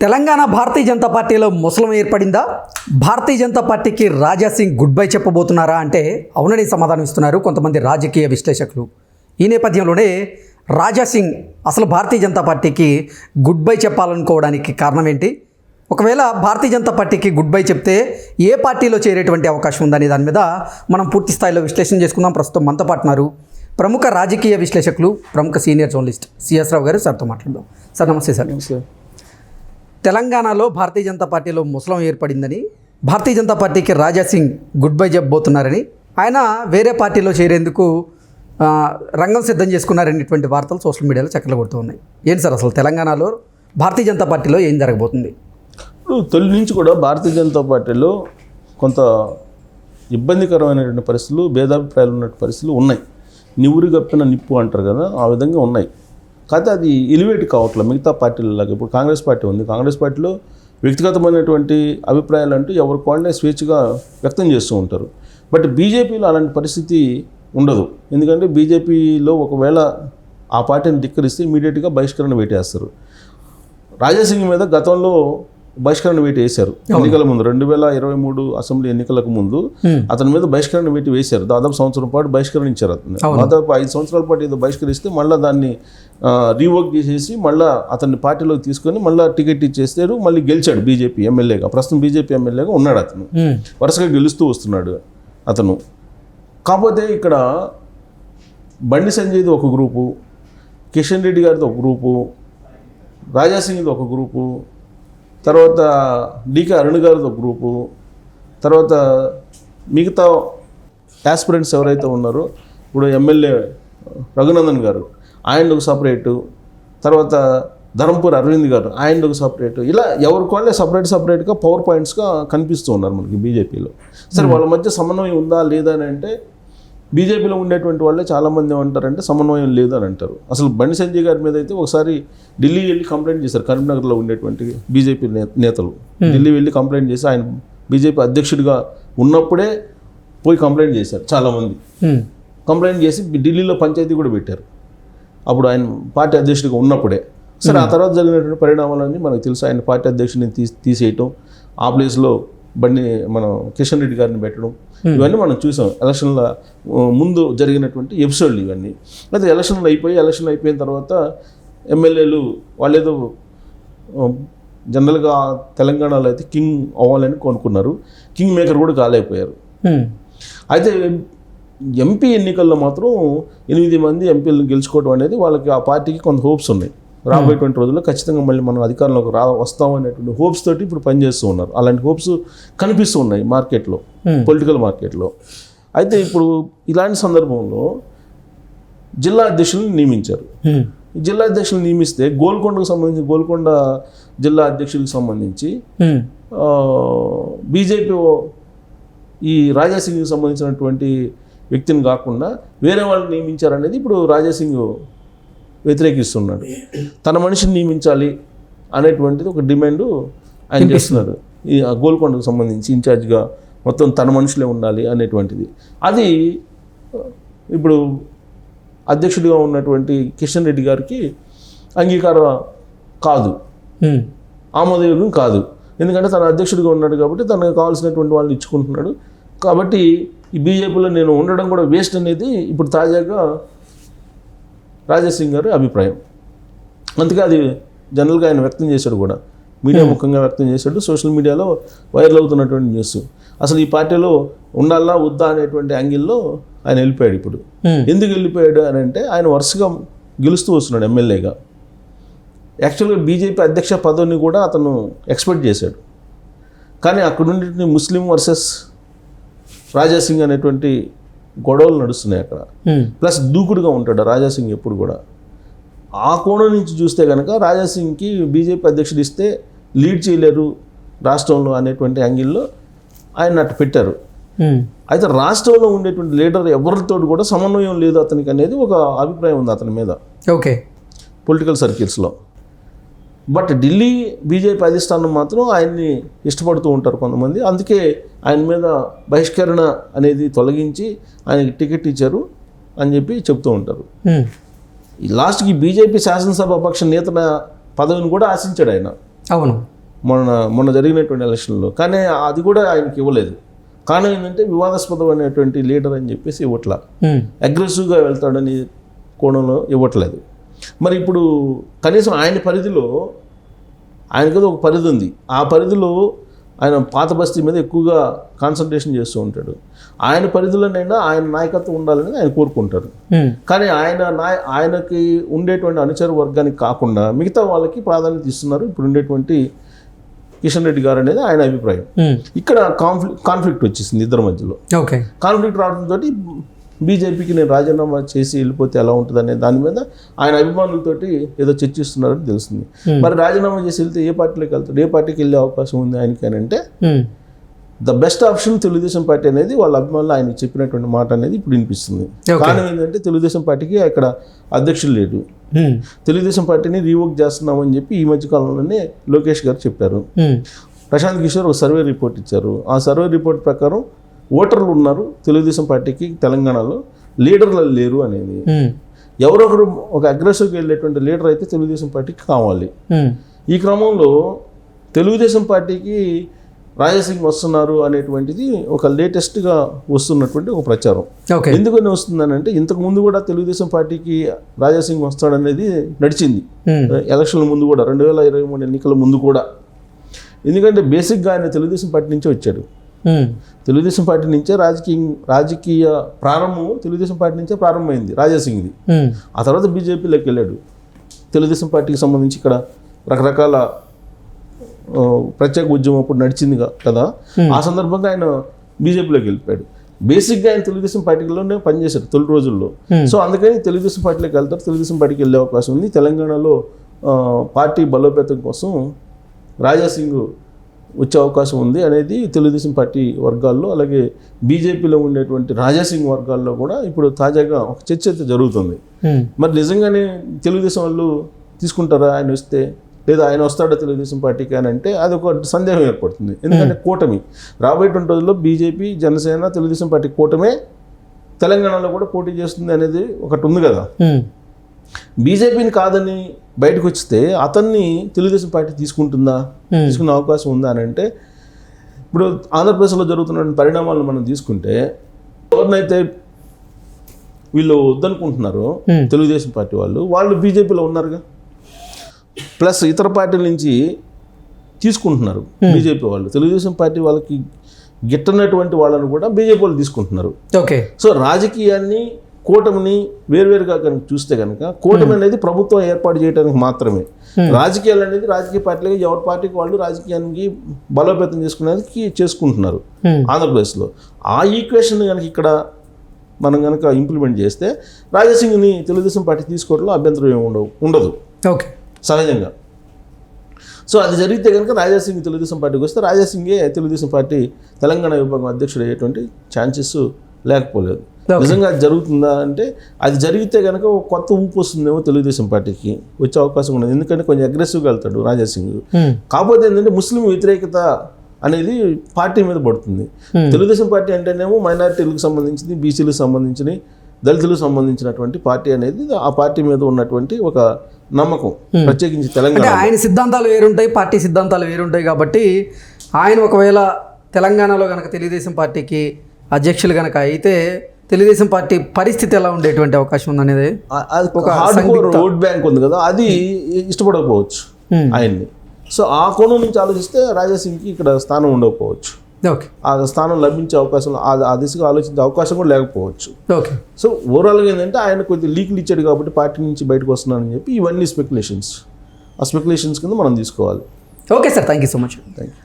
తెలంగాణ భారతీయ జనతా పార్టీలో ముసలం ఏర్పడిందా? భారతీయ జనతా పార్టీకి Raja Singh good bye చెప్పబోతున్నారా అంటే అవునని సమాధానం ఇస్తున్నారు కొంతమంది రాజకీయ విశ్లేషకులు. ఈ నేపథ్యంలోనే రాజా సింగ్ అసలు భారతీయ జనతా పార్టీకి గుడ్ బై చెప్పాలనుకోవడానికి కారణం ఏంటి ఒకవేళ భారతీయ జనతా పార్టీకి గుడ్ బై చెప్తే ఏ పార్టీలో చేరేటువంటి అవకాశం ఉందనే దాని మీద మనం పూర్తి స్థాయిలో విశ్లేషణ చేసుకుందాం. ప్రస్తుతం మనతో పాటున్నారు ప్రముఖ రాజకీయ విశ్లేషకులు ప్రముఖ సీనియర్ జర్నలిస్ట్ సిఎస్ రావు గారు. సార్తో మాట్లాడదాం. సార్ నమస్తే సార్. తెలంగాణలో భారతీయ జనతా పార్టీలో ముసలం ఏర్పడిందని భారతీయ జనతా పార్టీకి రాజా సింగ్ గుడ్ బై చెప్పబోతున్నారని ఆయన వేరే పార్టీలో చేరేందుకు రంగం సిద్ధం చేసుకున్నారనేటువంటి వార్తలు సోషల్ మీడియాలో చక్కలు కొడుతూ ఉన్నాయి. ఏంటి సార్ అసలు తెలంగాణలో భారతీయ జనతా పార్టీలో ఏం జరగబోతుంది? ఇప్పుడు తొలి నుంచి కూడా భారతీయ జనతా పార్టీలో కొంత ఇబ్బందికరమైనటువంటి పరిస్థితులు భేదాభిప్రాయాలు ఉన్నటువంటి పరిస్థితులు ఉన్నాయి. నివురు గప్పిన నిప్పు అంటారు కదా ఆ విధంగా ఉన్నాయి. కాకపోతే అది ఎలివేట్ కావట్లేదు మిగతా పార్టీలలాగా ఇప్పుడు కాంగ్రెస్ పార్టీ ఉంది. కాంగ్రెస్ పార్టీలో వ్యక్తిగతమైనటువంటి అభిప్రాయాలు అంటూ ఎవరి వాళ్ళే స్వేచ్ఛగా వ్యక్తం చేస్తూ ఉంటారు. బట్ బీజేపీలో అలాంటి పరిస్థితి ఉండదు. ఎందుకంటే బీజేపీలో ఒకవేళ ఆ పార్టీని ధిక్కరిస్తే ఇమీడియట్గా బహిష్కరణ వేటేస్తారు. రాజాసింగ్ మీద గతంలో బహిష్కరణ వేటు వేశారు. ఎన్నికల ముందు రెండు వేల ఇరవై మూడు అసెంబ్లీ ఎన్నికలకు ముందు అతని మీద బహిష్కరణ వేటు వేశారు. దాదాపు సంవత్సరం పాటు బహిష్కరించారు అతన్ని. దాదాపు ఐదు సంవత్సరాల పాటు ఏదో బహిష్కరిస్తే మళ్ళీ దాన్ని రీవర్క్ చేసేసి మళ్ళీ అతన్ని పార్టీలోకి తీసుకొని మళ్ళీ టికెట్ ఇచ్చేస్తారు. మళ్ళీ గెలిచాడు బీజేపీ ఎమ్మెల్యేగా. ప్రస్తుతం బీజేపీ ఎమ్మెల్యేగా ఉన్నాడు అతను. వరుసగా గెలుస్తూ వస్తున్నాడు అతను. కాకపోతే ఇక్కడ బండి సంజయ్ది ఒక గ్రూపు కిషన్ రెడ్డి గారిది ఒక గ్రూపు రాజాసింగ్ది ఒక గ్రూపు తర్వాత డికే అరుణ్ గారిది ఒక గ్రూపు. తర్వాత మిగతా యాస్పిరెంట్స్ ఎవరైతే ఉన్నారో ఇప్పుడు ఎమ్మెల్యే రఘునందన్ గారు ఆయన ఒక సపరేటు తర్వాత ధర్మపూర్ అరవింద్ గారు ఆయన ఒక సపరేట్ ఇలా ఎవరికి వాళ్ళే సపరేట్ సపరేట్గా పవర్ పాయింట్స్గా కనిపిస్తూ ఉన్నారు మనకి బీజేపీలో సరే వాళ్ళ మధ్య సమన్వయం ఉందా లేదా అని అంటే బీజేపీలో ఉండేటువంటి వాళ్ళే చాలామంది ఏమంటారంటే సమన్వయం లేదు అని అంటారు. అసలు బండి సంజయ్ గారి మీద అయితే ఒకసారి ఢిల్లీ వెళ్ళి కంప్లైంట్ చేశారు. కరీంనగర్లో ఉండేటువంటి బీజేపీ నేతలు. ఢిల్లీ వెళ్ళి కంప్లైంట్ చేసి ఆయన బీజేపీ అధ్యక్షుడిగా ఉన్నప్పుడే పోయి కంప్లైంట్ చేశారు చాలామంది. కంప్లైంట్ చేసి ఢిల్లీలో పంచాయతీ కూడా పెట్టారు. అప్పుడు ఆయన పార్టీ అధ్యక్షుడిగా ఉన్నప్పుడే. సరే ఆ తర్వాత జరిగినటువంటి పరిణామాలన్నీ మనకు తెలుసు. ఆయన పార్టీ అధ్యక్షుడిని తీసి తీసేయటం ఆ ప్లేస్లో బండి మనం కిషన్ రెడ్డి గారిని పెట్టడం ఇవన్నీ మనం చూసాం. ఎలక్షన్ల ముందు జరిగినటువంటి ఎపిసోడ్లు ఇవన్నీ. అయితే ఎలక్షన్లు అయిపోయి ఎలక్షన్లు అయిపోయిన తర్వాత ఎమ్మెల్యేలు వాళ్ళేదో జనరల్గా తెలంగాణలో అయితే కింగ్ అవ్వాలని కొనుక్కున్నారు కింగ్ మేకర్ కూడా కాలేకపోయారు. హ్మ్. అయితే ఎంపీ ఎన్నికల్లో మాత్రం ఎనిమిది మంది ఎంపీలను గెలుచుకోవడం అనేది వాళ్ళకి ఆ పార్టీకి కొంత హోప్స్ ఉన్నాయి. రాబోయేటువంటి రోజుల్లో ఖచ్చితంగా మళ్ళీ మనం అధికారంలోకి రా వస్తాం అనేటువంటి హోప్స్ తోటి ఇప్పుడు పనిచేస్తూ ఉన్నారు అలాంటి హోప్స్ కనిపిస్తూ ఉన్నాయి మార్కెట్లో Hmm. పొలిటికల్ మార్కెట్లో అయితే ఇప్పుడు ఇలాంటి సందర్భంలో జిల్లా అధ్యక్షులను నియమించారు. ఈ జిల్లా అధ్యక్షులు నియమిస్తే గోల్కొండకు సంబంధించి గోల్కొండ జిల్లా అధ్యక్షులకు సంబంధించి హ్మ్. బీజేపీ ఈ రాజాసింగ్కి సంబంధించినటువంటి వ్యక్తిని కాకుండా వేరే వాళ్ళని నియమించారనేది ఇప్పుడు రాజాసింగ్ వ్యతిరేకిస్తున్నాడు. తన మనిషిని నియమించాలి అనేటువంటిది ఒక డిమాండ్ ఆయన చేస్తున్నాడు. ఈ ఆ గోల్కొండకు సంబంధించి ఇన్ఛార్జ్గా మొత్తం తన మనుషులే ఉండాలి అనేటువంటిది. అది ఇప్పుడు అధ్యక్షుడిగా ఉన్నటువంటి కిషన్ రెడ్డి గారికి అంగీకారం కాదు. హ్మ్. ఆమోదయోగ్యం కాదు. ఎందుకంటే తన అధ్యక్షుడిగా ఉన్నాడు కాబట్టి తనకు కావాల్సినటువంటి వాళ్ళని ఇచ్చుకుంటున్నాడు. కాబట్టి ఈ బీజేపీలో నేను ఉండడం కూడా వేస్ట్ అనేది ఇప్పుడు తాజాగా రాజాసింగ్ గారి అభిప్రాయం. అందుకే అది జనరల్గా ఆయన వ్యక్తం చేశాడు కూడా. మీడియా ముఖంగా వ్యక్తం చేశాడు. సోషల్ మీడియాలో వైరల్ అవుతున్నటువంటి న్యూస్ అసలు ఈ పార్టీలో ఉండాలా వద్దా అనేటువంటి యాంగిల్లో ఆయన వెళ్ళిపోయాడు ఇప్పుడు. హ్మ్. ఎందుకు వెళ్ళిపోయాడు అని అంటే ఆయన వరుసగా గెలుస్తూ వస్తున్నాడు ఎమ్మెల్యేగా. యాక్చువల్గా బీజేపీ అధ్యక్ష పదవిని కూడా అతను ఎక్స్పెక్ట్ చేశాడు. కానీ అక్కడ ఉండే ముస్లిం వర్సెస్ రాజాసింగ్ అనేటువంటి గొడవలు నడుస్తున్నాయి అక్కడ. ప్లస్ దూకుడుగా ఉంటాడు రాజాసింగ్ ఎప్పుడు కూడా. ఆ కోణం నుంచి చూస్తే కనుక రాజాసింగ్కి బీజేపీ అధ్యక్షుడు ఇస్తే లీడ్ చేయలేరు రాష్ట్రంలో అనేటువంటి యాంగిల్లో ఆయన అట్టు పెట్టారు. అయితే రాష్ట్రంలో ఉండేటువంటి లీడర్ ఎవరితో కూడా సమన్వయం లేదు అతనికి అనేది ఒక అభిప్రాయం ఉంది అతని మీద. ఓకే. పొలిటికల్ సర్కిల్స్లో. బట్ ఢిల్లీ బీజేపీ అధిష్టానం మాత్రం ఆయన్ని ఇష్టపడుతూ ఉంటారు కొంతమంది. అందుకే ఆయన మీద బహిష్కరణ అనేది తొలగించి ఆయనకి టికెట్ ఇచ్చారు అని చెప్పి చెప్తూ ఉంటారు. ఈ లాస్ట్కి బీజేపీ శాసనసభ పక్ష నేతల పదవిని కూడా ఆశించాడు ఆయన. అవును. మొన్న మొన్న జరిగినటువంటి ఎలక్షన్లో. కానీ అది కూడా ఆయనకి ఇవ్వలేదు. కారణం ఏంటంటే వివాదాస్పదమైనటువంటి లీడర్ అని చెప్పేసి ఇవ్వట్లా. అగ్రెసివ్గా వెళ్తాడని కోణంలో ఇవ్వట్లేదు. మరి ఇప్పుడు కనీసం ఆయన పరిధిలో ఆయనకి ఒక పరిధి ఉంది. ఆ పరిధిలో ఆయన పాత బస్తీ మీద ఎక్కువగా కాన్సన్ట్రేషన్ చేస్తూ ఉంటాడు. ఆయన పరిధిలోనైనా ఆయన నాయకత్వం ఉండాలని ఆయన కోరుకుంటారు. కానీ ఆయన నాయ ఆయనకి ఉండేటువంటి అనుచర వర్గానికి కాకుండా మిగతా వాళ్ళకి ప్రాధాన్యత ఇస్తున్నారు. ఇప్పుడు ఉండేటువంటి కిషన్ రెడ్డి గారు అనేది ఆయన అభిప్రాయం. ఇక్కడ కాన్ఫ్లిక్ట్ కాన్ఫ్లిక్ట్ వచ్చేసింది ఇద్దరి మధ్యలో. ఓకే. కాన్ఫ్లిక్ట్ రావడంతో బీజేపీకి నేను రాజీనామా చేసి వెళ్ళిపోతే ఎలా ఉంటుంది అనే దాని మీద ఆయన అభిమానులతోటి ఏదో చర్చిస్తున్నారని తెలుస్తుంది. మరి రాజీనామా చేసి వెళ్తే ఏ పార్టీలోకి వెళ్తాడు? ఏ పార్టీకి వెళ్ళే అవకాశం ఉంది ఆయనకి అని అంటే the best option Telugu Desam party అనేది వాళ్ళ అభిమానులు ఆయనకి చెప్పినటువంటి మాట అనేది ఇప్పుడు వినిపిస్తుంది. కారణం ఏంటంటే తెలుగుదేశం పార్టీకి అక్కడ అధ్యక్షులు లేడు. తెలుగుదేశం పార్టీని రీవోక్ చేస్తున్నామని చెప్పి ఈ మధ్య కాలంలోనే లోకేష్ గారు చెప్పారు. ప్రశాంత్ కిషోర్ ఒక సర్వే రిపోర్ట్ ఇచ్చారు. ఆ సర్వే రిపోర్ట్ ప్రకారం ఓటర్లు ఉన్నారు తెలుగుదేశం పార్టీకి తెలంగాణలో లీడర్లు లేరు అనేది. ఎవరొకరు ఒక అగ్రెసివ్గా వెళ్ళేటువంటి లీడర్ అయితే తెలుగుదేశం పార్టీకి కావాలి. ఈ క్రమంలో తెలుగుదేశం పార్టీకి రాజసింగ్ వస్తున్నారు అనేటువంటిది ఒక లేటెస్ట్గా వస్తున్నటువంటి ఒక ప్రచారం. ఎందుకని వస్తుందనంటే ఇంతకు ముందు కూడా తెలుగుదేశం పార్టీకి రాజాసింగ్ వస్తాడనేది నడిచింది. ఎలక్షన్ల ముందు కూడా రెండు వేల ఇరవై మూడు ఎన్నికల ముందు కూడా. ఎందుకంటే బేసిక్గా ఆయన తెలుగుదేశం పార్టీ నుంచే వచ్చాడు. తెలుగుదేశం పార్టీ నుంచే రాజకీయ రాజకీయ ప్రారంభం తెలుగుదేశం పార్టీ నుంచే ప్రారంభమైంది రాజాసింగ్ది. ఉమ్, ఆ తర్వాత బీజేపీలోకి వెళ్ళాడు. తెలుగుదేశం పార్టీకి సంబంధించి ఇక్కడ రకరకాల ప్రత్యేక ఉద్యమం అప్పుడు నడిచింది కదా? ఆ సందర్భంగా ఆయన బీజేపీలోకి వెళ్ళిపోయాడు. బేసిక్గా ఆయన తెలుగుదేశం పార్టీలోనే పనిచేశారు తొలి రోజుల్లో. సో అందుకని తెలుగుదేశం పార్టీలోకి వెళ్తారు తెలుగుదేశం పార్టీకి వెళ్ళే అవకాశం ఉంది. తెలంగాణలో పార్టీ బలోపేతం కోసం రాజాసింగ్ వచ్చే అవకాశం ఉంది అనేది తెలుగుదేశం పార్టీ వర్గాల్లో అలాగే బీజేపీలో ఉండేటువంటి రాజాసింగ్ వర్గాల్లో కూడా ఇప్పుడు తాజాగా ఒక చర్చ అయితే జరుగుతుంది. మరి నిజంగానే తెలుగుదేశం వాళ్ళు తీసుకుంటారా? ఆయన వస్తే లేదా ఆయన వస్తాడా తెలుగుదేశం పార్టీకి అని అంటే అది ఒక సందేహం ఏర్పడుతుంది. ఎందుకంటే కూటమి రాబోయేటువంటి రోజుల్లో బీజేపీ జనసేన తెలుగుదేశం పార్టీ కూటమే తెలంగాణలో కూడా పోటీ చేస్తుంది అనేది ఒకటి ఉంది కదా. బీజేపీని కాదని బయటకు వచ్చితే అతన్ని తెలుగుదేశం పార్టీ తీసుకుంటుందా. తీసుకునే అవకాశం ఉందా అని అంటే ఇప్పుడు ఆంధ్రప్రదేశ్లో జరుగుతున్న పరిణామాలను మనం తీసుకుంటే ఎవరినైతే వీళ్ళు వద్దనుకుంటున్నారో. తెలుగుదేశం పార్టీ వాళ్ళు వాళ్ళు బీజేపీలో ఉన్నారుగా? ప్లస్ ఇతర పార్టీల నుంచి తీసుకుంటున్నారు బీజేపీ వాళ్ళు. తెలుగుదేశం పార్టీ వాళ్ళకి గిట్టనటువంటి వాళ్ళని కూడా బీజేపీ వాళ్ళు తీసుకుంటున్నారు. ఓకే. సో రాజకీయాన్ని కూటమిని వేరువేరుగా కనుక చూస్తే కనుక కూటమి అనేది ప్రభుత్వం ఏర్పాటు చేయడానికి మాత్రమే. రాజకీయాలు అనేది రాజకీయ పార్టీలుగా ఎవరి పార్టీకి వాళ్ళు రాజకీయానికి బలోపేతం చేసుకునేందుకు చేసుకుంటున్నారు ఉమ్, ఆంధ్రప్రదేశ్లో. ఆ ఈక్వేషన్ కనుక ఇక్కడ మనం కనుక ఇంప్లిమెంట్ చేస్తే రాజసింగ్ని తెలుగుదేశం పార్టీ తీసుకోవడంలో అభ్యంతరం ఏమి ఉండవు ఉండదు. ఓకే. సహజంగా. సో అది జరిగితే కనుక రాజాసింగ్ తెలుగుదేశం పార్టీకి వస్తే రాజాసింగే తెలుగుదేశం పార్టీ తెలంగాణ విభాగం అధ్యక్షుడు అయ్యేటువంటి ఛాన్సెస్ లేకపోలేదు. నిజంగా అది జరుగుతుందా అంటే అది జరిగితే కనుక కొత్త ఊపు వస్తుందేమో తెలుగుదేశం పార్టీకి వచ్చే అవకాశం ఉన్నది. ఎందుకంటే కొంచెం అగ్రెసివ్గా వెళ్తాడు రాజాసింగ్ ఉమ్, కాకపోతే ఏంటంటే ముస్లిం వ్యతిరేకత అనేది పార్టీ మీద పడుతుంది. తెలుగుదేశం పార్టీ అంటేనేమో మైనారిటీలకు సంబంధించింది బీసీలకు సంబంధించిన దళితులకు సంబంధించినటువంటి పార్టీ అనేది ఆ పార్టీ మీద ఉన్నటువంటి ఒక నమ్మకం. ప్రత్యేకించి తెలంగాణ ఆయన సిద్ధాంతాలు వేరుంటాయి పార్టీ సిద్ధాంతాలు వేరుంటాయి కాబట్టి ఆయన ఒకవేళ తెలంగాణలో కనుక తెలుగుదేశం పార్టీకి అధ్యక్షులు కనుక అయితే తెలుగుదేశం పార్టీ పరిస్థితి ఎలా ఉండేటువంటి అవకాశం ఆ- అది ఒక ఓట్ బ్యాంక్ ఉంది కదా అది ఇష్టపడకపోవచ్చు Hmm. ఆయన్ని. సో ఆ కోణం నుంచి ఆలోచిస్తే రాజాసింగ్కి ఇక్కడ స్థానం ఉండకపోవచ్చు. ఓకే ఆ స్థానం లభించే అవకాశం ఆ ఆ దిశగా ఆలోచించే అవకాశం కూడా లేకపోవచ్చు. ఓకే సో ఓవరాల్గా ఏంటంటే ఆయన కొద్ది లీకులు ఇచ్చాడు కాబట్టి పార్టీ నుంచి బయటకు వస్తున్నానని చెప్పి ఇవన్నీ స్పెక్యులేషన్స్ ఆ స్పెక్యులేషన్స్ కింద మనం తీసుకోవాలి. Okay sir thank you so much thank you